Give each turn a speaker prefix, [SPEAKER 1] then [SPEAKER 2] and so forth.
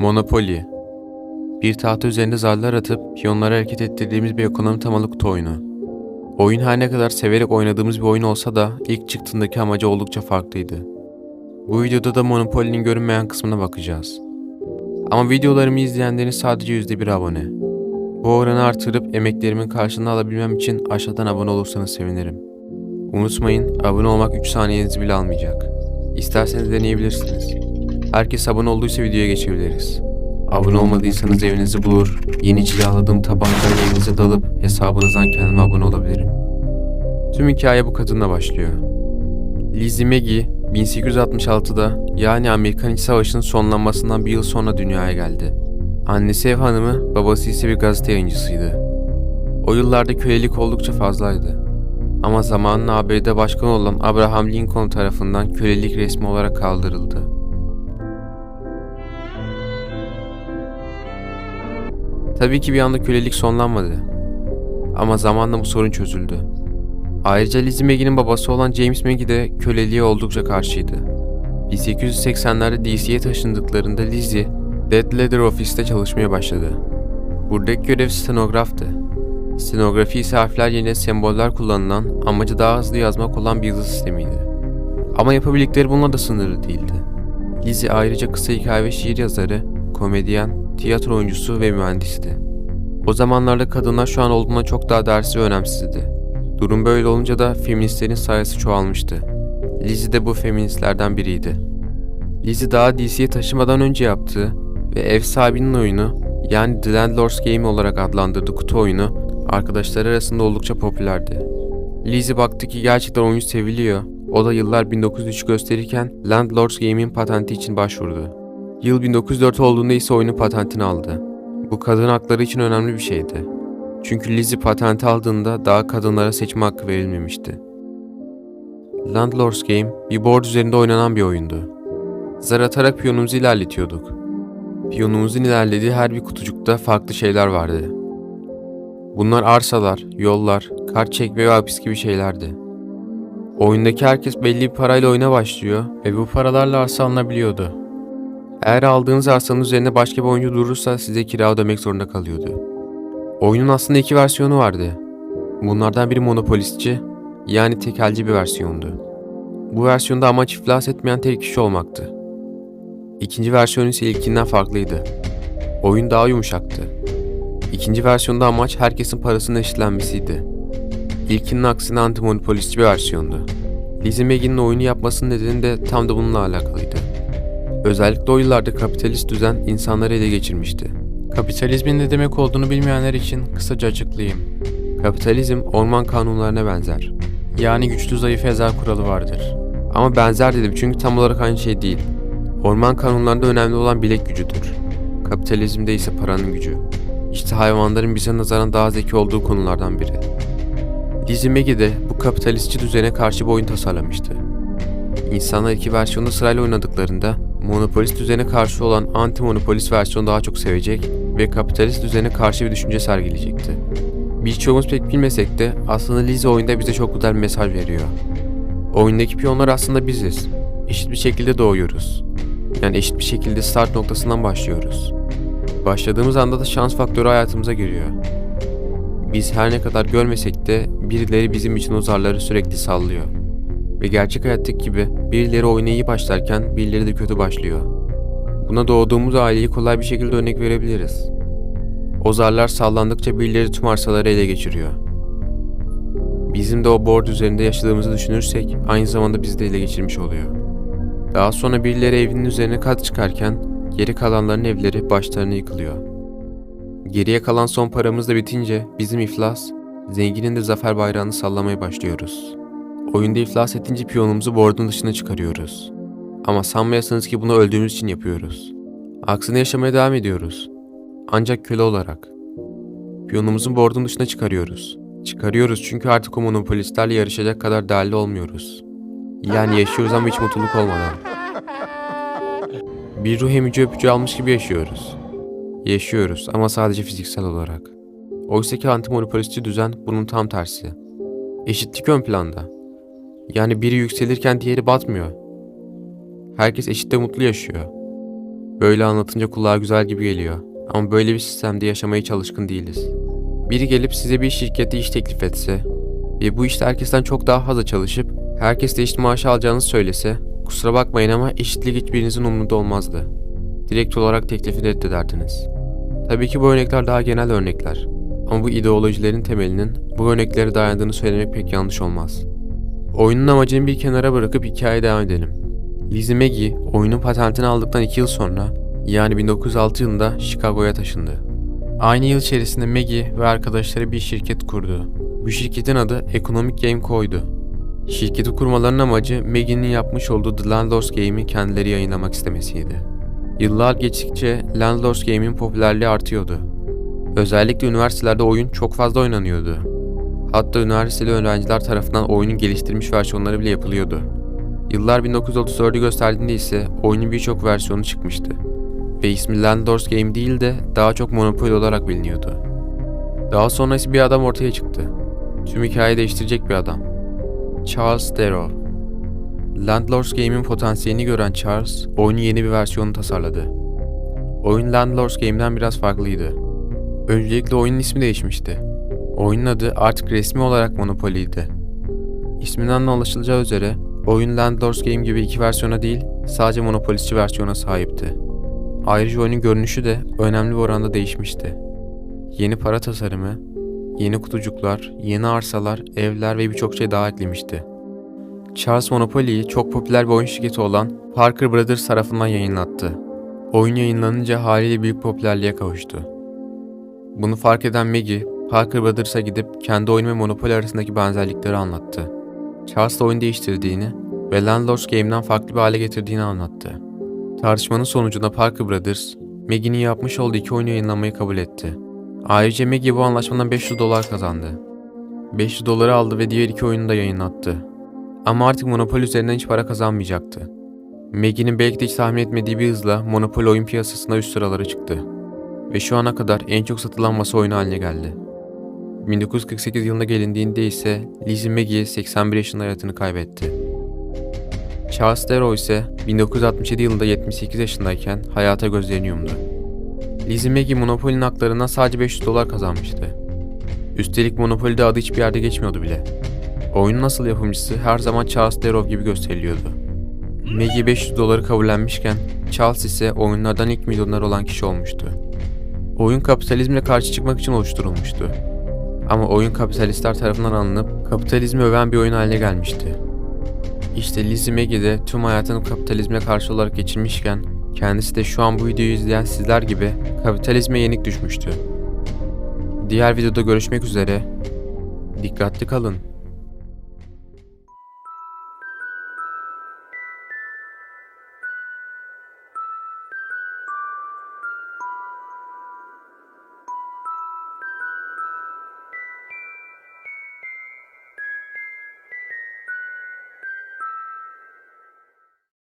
[SPEAKER 1] Monopoly Bir tahta üzerinde zarlar atıp piyonları hareket ettirdiğimiz bir ekonomi temalı kutu oyunu. Oyun her ne kadar severek oynadığımız bir oyun olsa da ilk çıktığındaki amacı oldukça farklıydı. Bu videoda da Monopoly'nin görünmeyen kısmına bakacağız. Ama videolarımı izleyenlerin sadece %1 abone. Bu oranı artırıp emeklerimin karşılığını alabilmem için aşağıdan abone olursanız sevinirim. Unutmayın abone olmak 3 saniyenizi bile almayacak. İsterseniz deneyebilirsiniz. Herkes abone olduysa videoya geçebiliriz. Abone olmadıysanız evinizi bulur, yeni cilaladığım tabancayla evinize dalıp hesabınızdan kendime abone olabilirim. Tüm hikaye bu kadınla başlıyor. Lizzie Maggie 1866'da yani Amerikan İç Savaşı'nın sonlanmasından bir yıl sonra dünyaya geldi. Annesi ev hanımı, babası ise bir gazete yayıncısıydı. O yıllarda kölelik oldukça fazlaydı. Ama zamanın ABD başkanı olan Abraham Lincoln tarafından kölelik resmi olarak kaldırıldı. Tabii ki bir anda kölelik sonlanmadı. Ama zamanla bu sorun çözüldü. Ayrıca Lizzie Maggie'nin babası olan James Maggie de köleliğe oldukça karşıydı. 1880'lerde DC'ye taşındıklarında Lizzie, Dead Letter Office'te çalışmaya başladı. Buradaki görev stenograftı. Stenografi ise harfler yerine semboller kullanılan, amacı daha hızlı yazmak olan bir yazı sistemiydi. Ama yapabildikleri bununla da sınırlı değildi. Lizzie ayrıca kısa hikaye ve şiir yazarı, komedyen, tiyatro oyuncusu ve mühendisti. O zamanlarda kadınlar şu an olduğundan çok daha dersi önemsizdi. Durum böyle olunca da feministlerin sayısı çoğalmıştı. Lizzie de bu feministlerden biriydi. Lizzie daha DC'ye taşımadan önce yaptığı ve ev sahibinin oyunu yani The Landlord's Game olarak adlandırdığı kutu oyunu arkadaşları arasında oldukça popülerdi. Lizzie baktı ki gerçekten oyun seviliyor. O da yıllar 1903 gösterirken Landlord's Game'in patenti için başvurdu. Yıl 1904 olduğunda ise oyunun patentini aldı. Bu kadın hakları için önemli bir şeydi. Çünkü Lizzie patenti aldığında daha kadınlara seçme hakkı verilmemişti. Landlord's Game bir board üzerinde oynanan bir oyundu. Zar atarak piyonumuzu ilerletiyorduk. Piyonumuzun ilerlediği her bir kutucukta farklı şeyler vardı. Bunlar arsalar, yollar, kart çekme ve hapis gibi şeylerdi. Oyundaki herkes belli bir parayla oyuna başlıyor ve bu paralarla arsa alınabiliyordu. Eğer aldığınız arsanın üzerinde başka bir oyuncu durursa size kira ödemek zorunda kalıyordu. Oyunun aslında iki versiyonu vardı. Bunlardan biri monopolistçi, yani tekelci bir versiyondu. Bu versiyonda amaç iflas etmeyen tek kişi olmaktı. İkinci versiyon ise ilkinden farklıydı. Oyun daha yumuşaktı. İkinci versiyonda amaç herkesin parasının eşitlenmesiydi. İlkinin aksine antimonopolistçi bir versiyondu. Lizzie Maggie'nin oyunu yapmasının nedeni de tam da bununla alakalıydı. Özellikle o yıllarda kapitalist düzen insanları ele geçirmişti. Kapitalizmin ne demek olduğunu bilmeyenler için kısaca açıklayayım. Kapitalizm orman kanunlarına benzer. Yani güçlü zayıf ezel kuralı vardır. Ama benzer dedim çünkü tam olarak aynı şey değil. Orman kanunlarında önemli olan bilek gücüdür. Kapitalizmde ise paranın gücü. İşte hayvanların bize nazaran daha zeki olduğu konulardan biri. Lizzie Maggie de bu kapitalistçi düzene karşı bir oyun tasarlamıştı. İnsanlar iki versiyonu sırayla oynadıklarında monopolist düzene karşı olan anti-monopolist versiyonu daha çok sevecek ve kapitalist düzene karşı bir düşünce sergileyecekti. Birçoğumuz pek bilmesek de aslında Lizzie oyunda bize çok güzel bir mesaj veriyor. Oyundaki piyonlar aslında biziz. Eşit bir şekilde doğuyoruz. Yani eşit bir şekilde start noktasından başlıyoruz. Başladığımız anda da şans faktörü hayatımıza giriyor. Biz her ne kadar görmesek de birileri bizim için o zarları sürekli sallıyor. Ve gerçek hayattaki gibi birileri oyuna iyi başlarken birileri de kötü başlıyor. Buna doğduğumuz aileyi kolay bir şekilde örnek verebiliriz. O zarlar sallandıkça birileri tüm arsaları ele geçiriyor. Bizim de o board üzerinde yaşadığımızı düşünürsek aynı zamanda bizi de ele geçirmiş oluyor. Daha sonra birileri evinin üzerine kat çıkarken geri kalanların evleri başlarına yıkılıyor. Geriye kalan son paramız da bitince bizim iflas, zenginin de zafer bayrağını sallamaya başlıyoruz. Oyunda iflas edince piyonumuzu board'un dışına çıkarıyoruz. Ama sanmayasınız ki bunu öldüğümüz için yapıyoruz. Aksine yaşamaya devam ediyoruz. Ancak köle olarak. Piyonumuzun board'un dışına çıkarıyoruz. Çıkarıyoruz çünkü artık o monopolistlerle yarışacak kadar değerli olmuyoruz. Yani yaşıyoruz ama hiç mutluluk olmadan. Bir ruh emici öpücü almış gibi yaşıyoruz. Yaşıyoruz ama sadece fiziksel olarak. Oysaki antimonopolistçi düzen bunun tam tersi. Eşitlik ön planda. Yani biri yükselirken diğeri batmıyor. Herkes eşit ve mutlu yaşıyor. Böyle anlatınca kulağa güzel gibi geliyor. Ama böyle bir sistemde yaşamaya çalışkın değiliz. Biri gelip size bir şirkette iş teklif etse ve bu işte herkesten çok daha fazla çalışıp herkes de eşit maaşı alacağınızı söylese kusura bakmayın ama eşitlik hiçbirinizin umurunda olmazdı. Direkt olarak teklifi reddederdiniz. Tabii ki bu örnekler daha genel örnekler. Ama bu ideolojilerin temelinin bu örneklere dayandığını söylemek pek yanlış olmaz. Oyunun amacını bir kenara bırakıp hikayeye devam edelim. Lizzie Maggie oyunun patentini aldıktan 2 yıl sonra yani 1906 yılında Chicago'ya taşındı. Aynı yıl içerisinde Maggie ve arkadaşları bir şirket kurdu. Bu şirketin adı Economic Game Co'ydu. Şirketi kurmalarının amacı Maggie'nin yapmış olduğu The Landlord's Game'i kendileri yayınlamak istemesiydi. Yıllar geçtikçe Landlord's Game'in popülerliği artıyordu. Özellikle üniversitelerde oyun çok fazla oynanıyordu. Hatta üniversiteli öğrenciler tarafından oyunun geliştirilmiş versiyonları bile yapılıyordu. Yıllar 1934'ü gösterdiğinde ise oyunun birçok versiyonu çıkmıştı. Ve ismi Landlord's Game değil de daha çok Monopoly olarak biliniyordu. Daha sonra ise bir adam ortaya çıktı. Tüm hikayeyi değiştirecek bir adam. Charles Darrow. Landlord's Game'in potansiyelini gören Charles, oyunun yeni bir versiyonunu tasarladı. Oyun Landlord's Game'den biraz farklıydı. Öncelikle oyunun ismi değişmişti. Oyunun adı artık resmi olarak Monopoly'ydi. İsminden de anlaşılacağı üzere oyun Landlord's Game gibi iki versiyona değil sadece monopolistçi versiyona sahipti. Ayrıca oyunun görünüşü de önemli bir oranda değişmişti. Yeni para tasarımı, yeni kutucuklar, yeni arsalar, evler ve birçok şey daha eklemişti. Charles Monopoly'yi çok popüler bir oyun şirketi olan Parker Brothers tarafından yayınlattı. Oyun yayınlanınca haliyle büyük popülerliğe kavuştu. Bunu fark eden Maggie, Parker Brothers'a gidip kendi oyunu ve Monopoly arasındaki benzerlikleri anlattı. Charles da oyun değiştirdiğini ve Landlord's Game'den farklı bir hale getirdiğini anlattı. Tartışmanın sonucunda Parker Brothers, Maggie'nin yapmış olduğu iki oyunu yayınlamayı kabul etti. Ayrıca Maggie bu anlaşmadan 500 dolar kazandı. 500 doları aldı ve diğer iki oyunu da yayınlattı. Ama artık Monopoly üzerinden hiç para kazanmayacaktı. Maggie'nin belki de hiç tahmin etmediği bir hızla Monopoly oyun piyasasında üst sıralara çıktı. Ve şu ana kadar en çok satılan masa oyunu haline geldi. 1948 yılında gelindiğinde ise Lizzie Maggie 81 yaşında hayatını kaybetti. Charles Darrow ise 1967 yılında 78 yaşındayken hayata gözlerini yumdu. Lizzie Maggie Monopoly'nin haklarından sadece 500 dolar kazanmıştı. Üstelik Monopoly'de adı hiçbir yerde geçmiyordu bile. Oyunun asıl yapımcısı her zaman Charles Darrow gibi gösteriliyordu. Maggie 500 doları kabullenmişken Charles ise oyunlardan ilk milyoner olan kişi olmuştu. Oyun kapitalizmle karşı çıkmak için oluşturulmuştu. Ama oyun kapitalistler tarafından alınıp kapitalizmi öven bir oyun haline gelmişti. İşte Lizzie Maggie de tüm hayatını kapitalizme karşı olarak geçirmişken kendisi de şu an bu videoyu izleyen sizler gibi kapitalizme yenik düşmüştü. Diğer videoda görüşmek üzere. Dikkatli kalın.